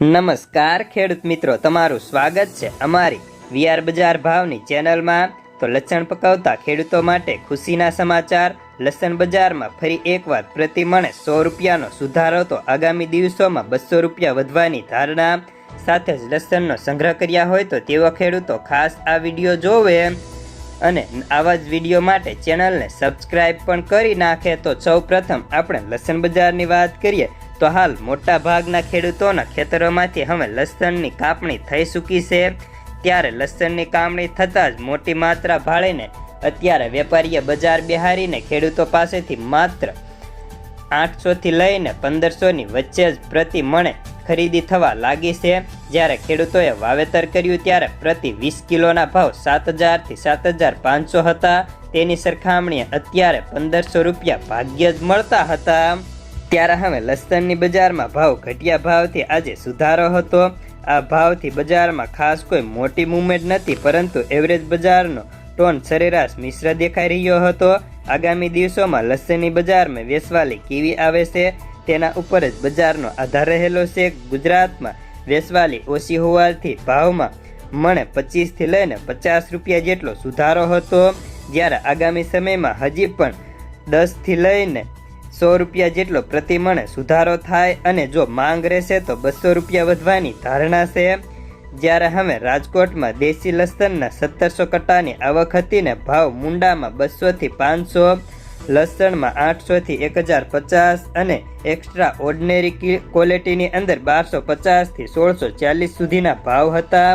નમસ્કાર ખેડૂત મિત્રો, તમારું સ્વાગત છે અમારી વીઆર બજાર ભાવની ચેનલમાં. તો લસણ પકાવતા ખેડૂતો માટે ખુશીના સમાચાર. લસણ બજારમાં ફરી એકવાર પ્રતિ મણે સો રૂપિયાનો સુધારો તો આગામી દિવસોમાં બસો રૂપિયા વધવાની ધારણા. સાથે જ લસણનો સંગ્રહ કર્યા હોય તો તેવા ખેડૂતો ખાસ આ વીડિયો જોવે. અને આવા જ વીડિયો માટે ચેનલને સબસ્ક્રાઇબ પણ કરી નાખે. તો સૌ પ્રથમ આપણે લસણ બજારની વાત કરીએ. તો હાલ મોટા ભાગના ખેડૂતોના ખેતરોમાંથી હવે લસણની કાપણી થઈ ચૂકી છે. ત્યારે લસણની કાપણી થતાં જ મોટી માત્રા ભાળીને અત્યારે વેપારીએ બજાર બિહારીને ખેડૂતો પાસેથી માત્ર આઠસોથી લઈને પંદરસોની વચ્ચે જ પ્રતિ મણે ખરીદી થવા લાગી છે. જ્યારે ખેડૂતોએ વાવેતર કર્યું ત્યારે પ્રતિ વીસ કિલોના ભાવ સાત હજારથી સાત હજાર પાંચસો હતા. તેની સરખામણીએ અત્યારે પંદરસો રૂપિયા ભાગ્યે જ મળતા હતા. ત્યારે હવે લસણની બજારમાં ભાવ ઘટ્યા ભાવથી આજે સુધારો હતો. આ ભાવથી બજારમાં ખાસ કોઈ મોટી મુવમેન્ટ નથી, પરંતુ એવરેજ બજારનો ટોન સરેરાશ મિશ્ર દેખાઈ રહ્યો હતો. આગામી દિવસોમાં લસણની બજારમાં વેસવાલી કેવી આવે છે, તેના ઉપર જ બજારનો આધાર રહેલો છે. ગુજરાતમાં વેસવાલી ઓછી હોવાથી ભાવમાં મણે પચીસથી લઈને પચાસ રૂપિયા જેટલો સુધારો હતો. જ્યારે આગામી સમયમાં હજી પણ દસથી લઈને સો રૂપિયા જેટલો પ્રતિ મણે સુધારો થાય અને જો માંગ રહેશે તો બસો રૂપિયા વધવાની ધારણા છે. જ્યારે હવે રાજકોટમાં દેશી લસણના સત્તરસો કટ્ટાની આવક હતી ને ભાવ મુંડામાં બસોથી પાંચસો, લસણમાં આઠસોથી એક હજાર પચાસ અને એક્સ્ટ્રા ઓર્ડિનરી ક્વોલિટીની અંદર બારસો પચાસથી સોળસો ચાલીસ સુધીના ભાવ હતા.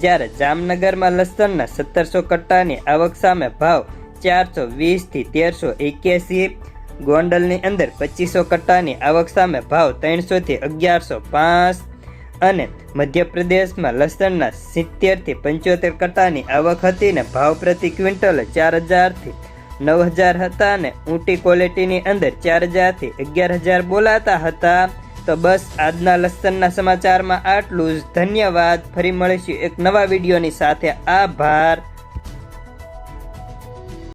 જ્યારે જામનગરમાં લસણના સત્તરસો કટ્ટાની આવક સામે ભાવ ચારસો વીસથી તેરસો એક્યાસી ગોંડલની અંદર પચીસો કટ્ટાની આવક સામે ભાવ ત્રણસોથી અગિયારસો પાંચ અને મધ્યપ્રદેશમાં લસણના સિત્તેરથી પંચોતેર કટ્ટાની આવક હતી ને ભાવ પ્રતિ ક્વિન્ટલ ચાર હજારથી નવ હજાર હતા અને ઊંટી ક્વોલિટીની અંદર ચાર હજારથી અગિયાર હજાર બોલાતા હતા. તો બસ આજના લસણના સમાચારમાં આટલું જ. ધન્યવાદ. ફરી મળીશું એક નવા વિડીયોની સાથે. આભાર.